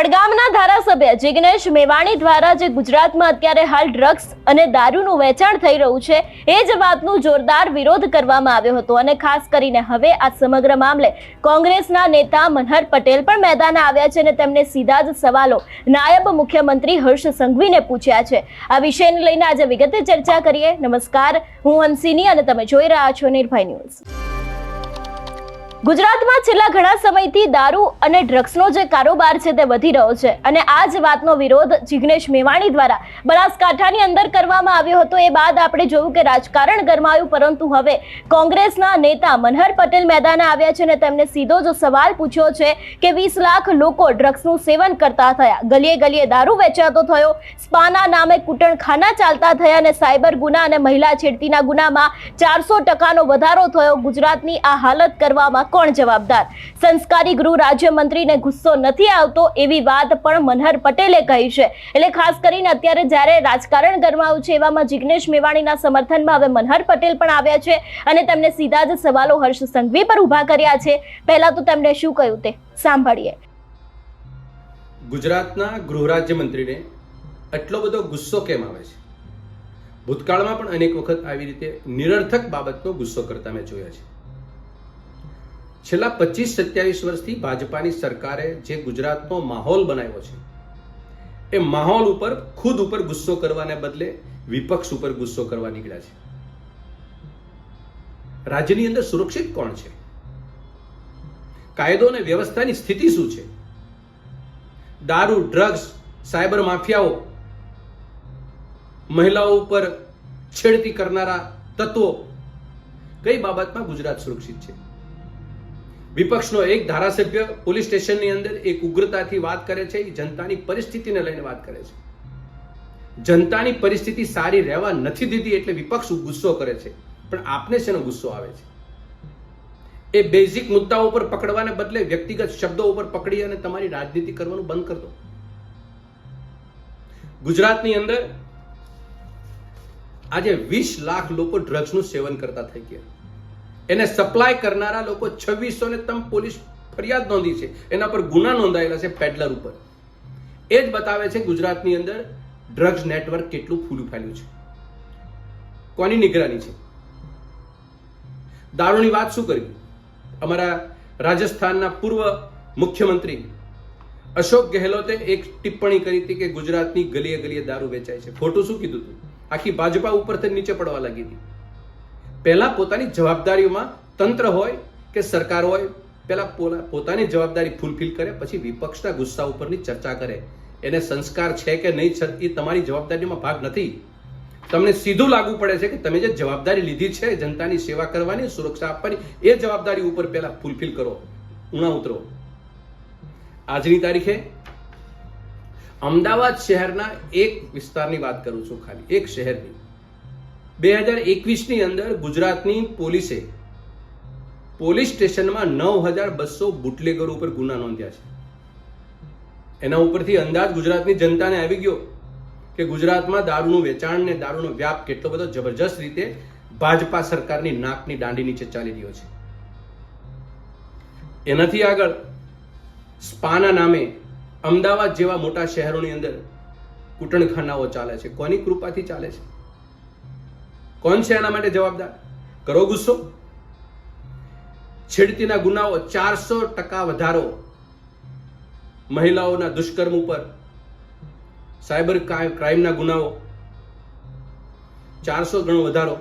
વડગામના ધારાસભ્ય જિગ્નેશ મેવાણી દ્વારા જે ગુજરાતમાં અત્યારે હાલ ડ્રગ્સ અને દારૂનું વેચાણ થઈ રહ્યું છે, એ જ વાતનું જોરદાર વિરોધ કરવામાં આવ્યો હતો. અને ખાસ કરીને હવે આ સમગ્ર મામલે કોંગ્રેસના નેતા મનહર પટેલ પણ મેદાને આવ્યા છે અને તેમને સીધા જ સવાલો નાયબ મુખ્યમંત્રી હર્ષ સંઘવીને પૂછ્યા છે. આ વિષયને લઈને આજે વિગતે ચર્ચા કરીએ. નમસ્કાર, હું હંસિની અને તમે જોઈ રહ્યા છો નિર્ભય ન્યૂઝ. ગુજરાતમાં છેલ્લા ઘણા સમયથી દારૂ અને ડ્રગ્સનો જે કારોબાર છે તે વધી રહ્યો છે અને આ જ વાતનો વિરોધ જિગ્નેશ મેવાણી દ્વારા બનાસકાંઠાની અંદર કરવામાં આવ્યો હતો. એ બાદ આપણે જોયું કે રાજકારણ ગરમાયું, પરંતુ હવે કોંગ્રેસના નેતા મનહર પટેલ મેદાને આવ્યા છે અને તેમને સીધો જ સવાલ પૂછ્યો છે કે વીસ લાખ લોકો ડ્રગ્સનું સેવન કરતા થયા. ગલીએ ગલીએ દારૂ વેચાતો થયો, સ્પાના નામે કૂટણખાના ચાલતા થયા અને સાયબર ગુના અને મહિલા છેડતીના ગુનામાં ચારસો ટકાનો વધારો થયો. ગુજરાતની આ હાલત કરવામાં કોણ જવાબદાર? સંસ્કારી ગૃહ રાજ્યમંત્રીને ગુસ્સો નથી આવતો એવી વાત પણ મનહર પટેલે કહી છે. એટલે ખાસ કરીને અત્યારે જ્યારે રાજકારણ ગરમાયું છે એવામાં જિગ્નેશ મેવાણીના સમર્થનમાં હવે મનહર પટેલ પણ આવ્યા છે અને તેમને સીધા જ સવાલો હર્ષ સંઘવી પર ઊભા કર્યા છે. પહેલા તો તેમણે શું કહ્યું તે સાંભળીએ. ગુજરાતના ગૃહ રાજ્યમંત્રીને એટલો બધો ગુસ્સો કેમ આવે છે? ભૂતકાળમાં પણ અનેક વખત આવી રીતે નિરર્થક બાબતનો ગુસ્સો કરતા મેં જોયા છે. છેલ્લા પચીસ સત્યાવીસ વર્ષથી ભાજપાની સરકારે જે ગુજરાતનો માહોલ બનાવ્યો છે, એ માહોલ ઉપર ખુદ ઉપર ગુસ્સો કરવાને બદલે વિપક્ષ ઉપર ગુસ્સો કરવા નીકળ્યા છે. રાજ્યની અંદર સુરક્ષિત કોણ છે? કાયદો અને વ્યવસ્થાની સ્થિતિ શું છે? દારૂ, ડ્રગ્સ, સાયબર માફિયાઓ, મહિલાઓ ઉપર છેડતી કરનારા તત્વો, કઈ બાબતમાં ગુજરાત સુરક્ષિત છે? વિપક્ષનો એક ધારાસભ્ય પોલીસ સ્ટેશનની અંદર એક ઉગ્રતાથી વાત કરે છે, એ જનતાની પરિસ્થિતિને લઈને વાત કરે છે. જનતાની પરિસ્થિતિ સારી રહેવા નથી દીધી એટલે વિપક્ષ ગુસ્સો કરે છે, પણ આપને શેનો ગુસ્સો આવે છે? એ બેઝિક મુદ્દાઓ ઉપર પકડવાને બદલે વ્યક્તિગત શબ્દો ઉપર પકડી અને તમારી રાજનીતિ કરવાનું બંધ કરી દો. ગુજરાતની અંદર આજે વીસ લાખ લોકો ડ્રગ્સનું સેવન કરતા થઈ ગયા. એને સપ્લાય કરનારા લોકો છવ્વીસો ને તમ પોલીસ ફરિયાદ નોંધી છે. એના પર ગુના નોંધાયેલા છે પેડલર ઉપર. એ જ બતાવે છે ગુજરાતની અંદર ડ્રગ્સ નેટવર્ક કેટલું ફૂલું ફેલ્યું છે. કોની નિગરાની છે? દારૂની વાત શું કરી અમારા રાજસ્થાનના પૂર્વ મુખ્યમંત્રી અશોક ગેહલોતે એક ટિપ્પણી કરી હતી કે ગુજરાતની ગલીએ ગલીએ દારૂ વેચાય છે. ખોટું શું કીધું હતું આખી ભાજપા ઉપરથી નીચે પડવા લાગી હતી. પહેલા પોતાની જવાબદારીઓમાં તંત્ર હોય કે સરકાર હોય, પહેલાં પોતાની જવાબદારી ફૂલફિલ કરે, પછી વિપક્ષના ગુસ્સા ઉપરની ચર્ચા કરે. એને સંસ્કાર છે કે નહીં છે એ તમારી જવાબદારીમાં ભાગ નથી. તમને સીધું લાગુ પડે છે કે તમે જે જવાબદારી લીધી છે, જનતાની સેવા કરવાની, સુરક્ષા આપવાની, એ જવાબદારી ઉપર પહેલા ફૂલફિલ કરો. ઉણા ઉતરો. આજની તારીખે અમદાવાદ શહેરના એક વિસ્તારની વાત કરું છું ખાલી, એક શહેરની. બે હજાર એકવીસની અંદર ગુજરાતની પોલીસે પોલીસ સ્ટેશનમાં નવ હજાર બસો બુટલેગરો ઉપર ગુના નોંધ્યા છે. એના ઉપરથી અંદાજ ગુજરાતની જનતાને આવી ગયો કે ગુજરાતમાં દારૂનું વેચાણ ને દારૂનો વ્યાપ કેટલો બધો જબરજસ્ત રીતે ભાજપા સરકારની નાકની દાંડી નીચે ચાલી રહ્યો છે. એનાથી આગળ સ્પાના નામે અમદાવાદ જેવા મોટા શહેરોની અંદર કૂટણખાનાઓ ચાલે છે. કોની કૃપાથી ચાલે છે? કોણ છે એના માટે જવાબદાર? કરો ગુસ્સો. છેડતીના ગુનાઓ ચારસો ટકા વધારો મહિલાઓના દુષ્કર્મ ઉપર, સાયબર ક્રાઇમના ગુનાઓ ચારસો ગણો વધારો.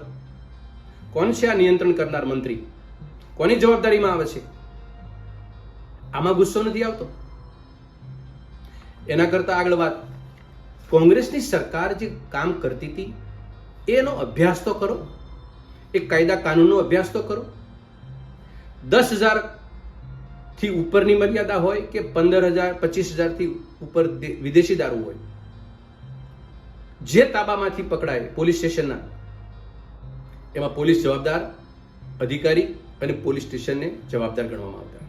કોણ છે આ નિયંત્રણ કરનાર મંત્રી? કોની જવાબદારીમાં આવે છે? આમાં ગુસ્સો નથી આવતો? એના કરતા આગળ વાત. કોંગ્રેસની સરકાર જે કામ કરતી હતી એનો અભ્યાસ તો કરો. એ કાયદા કાનૂનનો અભ્યાસ તો કરો. દસ હજારથી ઉપરની મર્યાદા હોય કે પંદર હજાર, પચીસ હજારથી ઉપર વિદેશી દારૂ હોય. જે તાબામાંથી પકડાય પોલીસ સ્ટેશનના, એમાં પોલીસ જવાબદાર, અધિકારી અને પોલીસ સ્ટેશનને જવાબદાર ગણવામાં આવતા.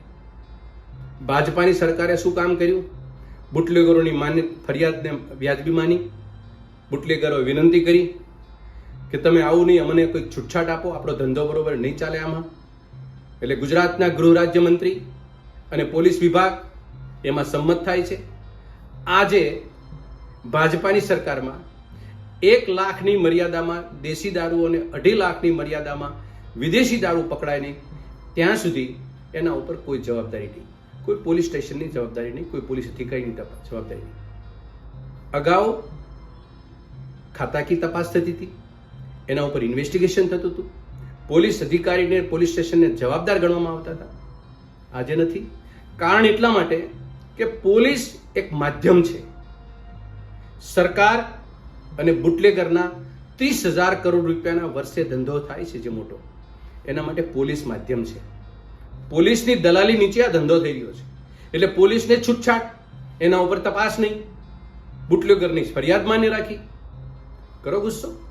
ભાજપાની સરકારે શું કામ કર્યું? બુટલેગરોની માન્ય ફરિયાદને વ્યાજબી માની. બુટલેગરોએ વિનંતી કરી કે તમે આવું નહીં, અમને કોઈ છૂટછાટ આપો, આપણો ધંધો બરોબર નહીં ચાલે આમાં. એટલે ગુજરાતના ગૃહ રાજ્યમંત્રી અને પોલીસ વિભાગ એમાં સંમત થાય છે. આજે ભાજપાની સરકારમાં એક લાખની મર્યાદામાં દેશી દારૂ અને અઢી લાખની મર્યાદામાં વિદેશી દારૂ પકડાય નહીં ત્યાં સુધી એના ઉપર કોઈ જવાબદારી નહીં. કોઈ પોલીસ સ્ટેશનની જવાબદારી નહીં, કોઈ પોલીસ અધિકારીની જવાબદારી નહીં. અગાઉ ખાતાકી તપાસ થતી હતી. એના ઉપર ઇન્વેસ્ટિગેશન થતું હતું. પોલીસ અધિકારીને પોલીસ સ્ટેશનને જવાબદાર ગણવામાં આવતા હતા. આજે નથી. કારણ એટલા માટે કે પોલીસ એક માધ્યમ છે. સરકાર અને બુટલેગરના ત્રીસ હજાર કરોડ રૂપિયાના વર્ષે ધંધો થાય છે જે મોટો. એના માટે પોલીસ માધ્યમ છે. પોલીસની દલાલી નીચે આ ધંધો થઈ રહ્યો છે. એટલે પોલીસને છૂટછાટ. એના ઉપર તપાસ નહીં. બુટલેગરની ફરિયાદ માન્ય રાખી. કરો ગુસ્સો.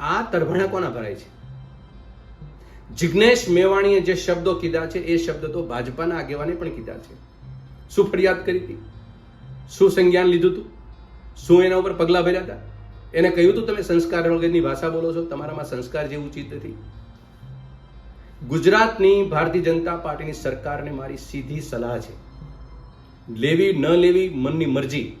આ તરભણા કોના ભરાય છે? જિજ્ઞેશ મેવાણીએ જે શબ્દો કીધા છે, એ શબ્દ તો ભાજપાના આગેવાને પણ કીધા છે. શું ફરિયાદ કરી હતી? શું સંજ્ઞાન લીધું હતું? શું એના ઉપર પગલાં ભર્યા હતા? એને કહ્યું હતું, તમે સંસ્કાર વગરની ભાષા બોલો છો, તમારામાં સંસ્કાર જેવું ઉચિત નથી. ગુજરાતની ભારતીય જનતા પાર્ટીની સરકારને મારી સીધી સલાહ છે. લેવી, ન લેવી, મનની મરજી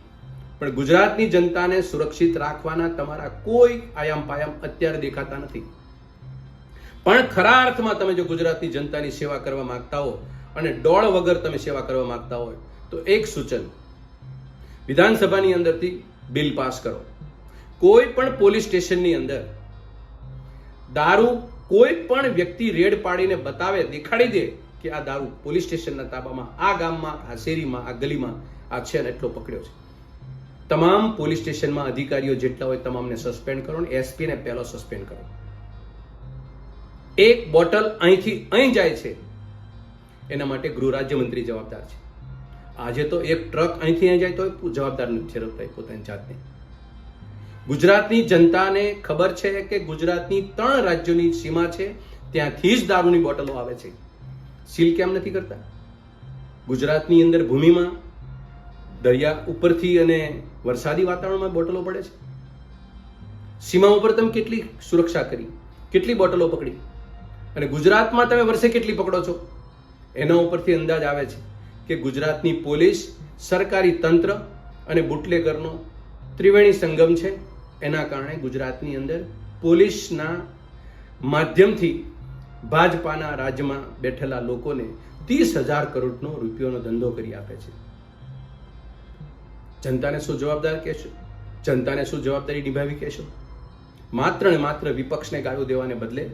પણ ગુજરાતની જનતાને સુરક્ષિત રાખવાના તમારા કોઈ આયામ પાયામ અત્યારે દેખાતા નથી. પણ ખરા અર્થમાં તમે જો ગુજરાતની જનતાની સેવા કરવા માંગતા હો અને ડોળ વગર તમે સેવા કરવા માંગતા હોય, તો એક સૂચન. વિધાનસભાની અંદરથી બિલ પાસ કરો. કોઈ પણ પોલીસ સ્ટેશનની અંદર દારૂ કોઈ પણ વ્યક્તિ રેડ પાડીને બતાવે, દેખાડી દે કે આ દારૂ પોલીસ સ્ટેશનના તાબામાં, આ ગામમાં, આ શેરીમાં, આ ગલીમાં, આ છે એટલો પકડ્યો છે. તમામ પોલીસ સ્ટેશનમાં અધિકારીઓ જેટલા હોય તમામને સસ્પેન્ડ કરો ને એસપીને પહેલો સસ્પેન્ડ કરો. એક બોટલ અહીંથી અહીં જાય છે. એના માટે ગૃહ રાજ્યમંત્રી જવાબદાર છે. આજે તો એક ટ્રક અહીંથી અહીં જાય તો જવાબદાર નથી એ પોતાની જાતને. ગુજરાતની જનતાને ખબર છે કે ગુજરાતની ત્રણ રાજ્યોની સીમા છે, ત્યાંથી જ દારૂની બોટલો આવે છે. સીલ કેમ નથી કરતા? ગુજરાતની અંદર ભૂમિમાં દરિયા ઉપરથી અને વરસાદી વાતાવરણમાં બોટલો પડે છે? સીમા ઉપર તમે કેટલી સુરક્ષા કરી? કેટલી બોટલો પકડી? અને ગુજરાતમાં તમે વર્ષે કેટલી પકડો છો? એના ઉપરથી અંદાજ આવે છે કે ગુજરાતની પોલીસ, સરકારી તંત્ર અને બુટલેગરનો ત્રિવેણી સંગમ છે. એના કારણે ગુજરાતની અંદર પોલીસના માધ્યમથી ભાજપાના રાજ્યમાં બેઠેલા લોકોને ત્રીસ હજાર કરોડનો રૂપિયાનો ધંધો કરી આપે છે. જનતાને શું જવાબદાર કહેશો? જનતાને શું જવાબદારી નિભાવી કહેશો? માત્ર ને માત્ર વિપક્ષને ગાળો દેવાને બદલે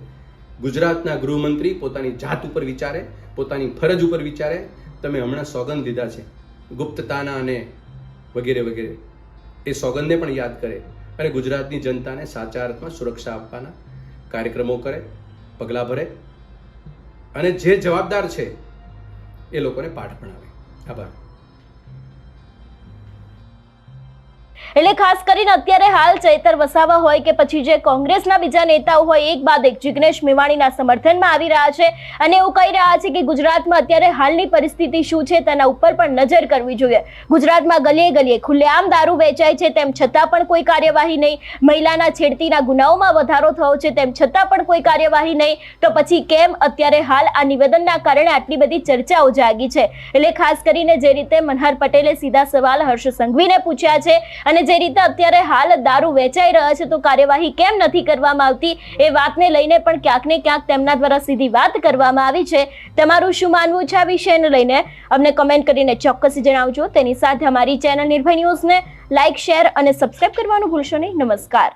ગુજરાતના ગૃહમંત્રી પોતાની જાત ઉપર વિચારે, પોતાની ફરજ ઉપર વિચારે. તમે હમણાં સોગંદ દીધા છે. ગુપ્તતાના અને વગેરે વગેરે. એ સોગંદને પણ યાદ કરે અને ગુજરાતની જનતાને સાચા અર્થમાં સુરક્ષા આપવાના કાર્યક્રમો કરે, પગલાં ભરે અને જે જવાબદાર છે એ લોકોને પાઠ ભણાવે. આભાર. એટલે ખાસ કરીને અત્યારે હાલ ચૈતર વસાવા હોય કે પછી જે કોંગ્રેસના બીજા નેતાઓ હોય, એક બાદ એક જિગ્નેશ મેવાણીના સમર્થનમાં આવી રહ્યા છે. અને એવું કહી રહ્યા છે કે ગુજરાતમાં અત્યારે હાલની પરિસ્થિતિ શું છે તેના ઉપર પણ નજર કરવી જોઈએ. ગુજરાતમાં ગલીએ ગલીએ ખુલ્લેઆમ દારૂ વેચાય છે, તેમ છતાં પણ કોઈ કાર્યવાહી નહીં. મહિલાના છેડતીના ગુનાઓમાં વધારો થયો છે, તેમ છતાં પણ કોઈ કાર્યવાહી નહીં. તો પછી કેમ અત્યારે હાલ આ નિવેદનના કારણે આટલી બધી ચર્ચાઓ જાગી છે? એટલે ખાસ કરીને જે રીતે મનહર પટેલે સીધા સવાલ હર્ષ સંઘવીને પૂછ્યા છે અને જે રીતે અત્યારે હાલ દારૂ વેચાઈ રહ્યા છે, તો કાર્યવાહી કેમ નથી કરવામાં આવતી? એ વાતને લઈને પણ ક્યાંક ને ક્યાંક તેમના દ્વારા સીધી વાત કરવામાં આવી છે. તમારું શું માનવું છે આ વિષયને લઈને? અમને કમેન્ટ કરીને ચોક્કસ જણાવજો. તેની સાથે અમારી ચેનલ નિર્ભય ન્યૂઝને લાઇક શેર અને સબસ્ક્રાઇબ કરવાનું ભૂલશો નહીં. નમસ્કાર.